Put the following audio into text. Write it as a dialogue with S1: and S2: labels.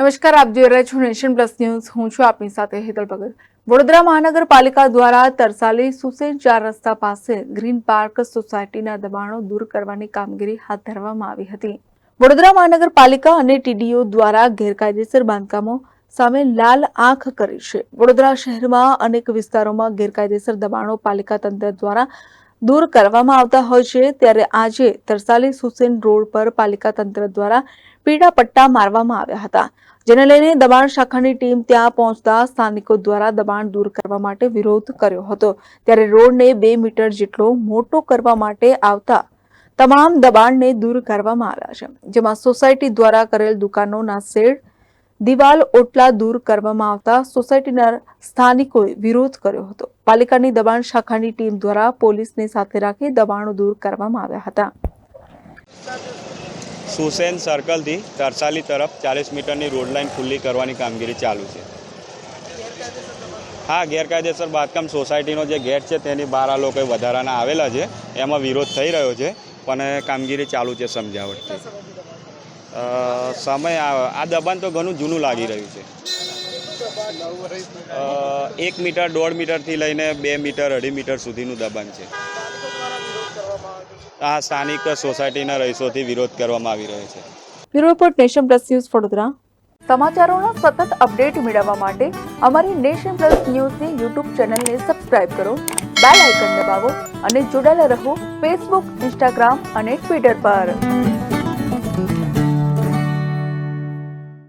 S1: નમસ્કાર, આપ જોઈ રહ્યા છો નેશન પ્લસ ન્યૂઝ. હું છું આપની સાથે હેતલ ભગત. વડોદરા મહાનગરપાલિકા દ્વારા તરસાલી સુસેન ચાર રસ્તા પાસે ગ્રીન પાર્ક સોસાયટીના દબાણો દૂર કરવાની કામગીરી હાથ ધરવામાં આવી હતી. વડોદરા મહાનગરપાલિકા અને ટીડીઓ દ્વારા ગેરકાયદેસર બાંધકામો સામે લાલ આંખ કરી છે. વડોદરા શહેરમાં અનેક વિસ્તારોમાં ગેરકાયદેસર દબાણો પાલિકા તંત્ર દ્વારા દૂર કરવામાં આવતા હોય છે, ત્યારે આજે તરસાલી સુસેન રોડ પર પાલિકા તંત્ર દ્વારા પીડા પટ્ટા મારવામાં આવ્યા હતા. જેને લઈને દબાણ શાખાની ટીમ ત્યાં પહોંચતા સ્થાનિકો દ્વારા દબાણ દૂર કરવા માટે વિરોધ કર્યો હતો. ત્યારે રોડને બે મીટર જેટલો મોટો કરવા માટે આવતા તમામ દબાણને દૂર કરવામાં આવ્યા છે. જેમાં સોસાયટી દ્વારા કરેલ દુકાનોના શેડ દિવાલ ઓટલા દૂર કરવામાં આવતા સોસાયટીના સ્થાનિકોએ વિરોધ કર્યો હતો. પાલિકાની દબાણ શાખાની ટીમ દ્વારા પોલીસને સાથે રાખી દબાણો દૂર કરવામાં આવ્યા હતા.
S2: સુસેન સર્કલથી તરસાલી તરફ ચાલીસ મીટરની રોડ લાઇન ખુલ્લી કરવાની કામગીરી ચાલુ છે. હા, ગેરકાયદેસર બાંધકામ સોસાયટીનો જે ગેટ છે તેની બહાર આ લોકોએ વધારાના આવેલા છે. એમાં વિરોધ થઈ રહ્યો છે, પણ કામગીરી ચાલુ છે સમજાવટથી. સમય આ દબાણ તો ઘણું જૂનું લાગી રહ્યું છે. એક મીટર, દોઢ મીટરથી લઈને બે મીટર, અઢી મીટર સુધીનું દબાણ છે. આ સ્થાનિક સોસાયટીના રહીશોથી વિરોધ કરવામાં આવી રહ્યો છે.
S1: Bureau report nation plus news Vadodara. સમાચારોના સતત અપડેટ મેળવવા માટે અમારી નેશન પ્લસ ન્યૂઝની યુટ્યુબ ચેનલને સબસ્ક્રાઇબ કરો, બેલ આઇકન દબાવો અને જોડાયેલા રહો ફેસબુક, ઇન્સ્ટાગ્રામ અને ટ્વિટર પર.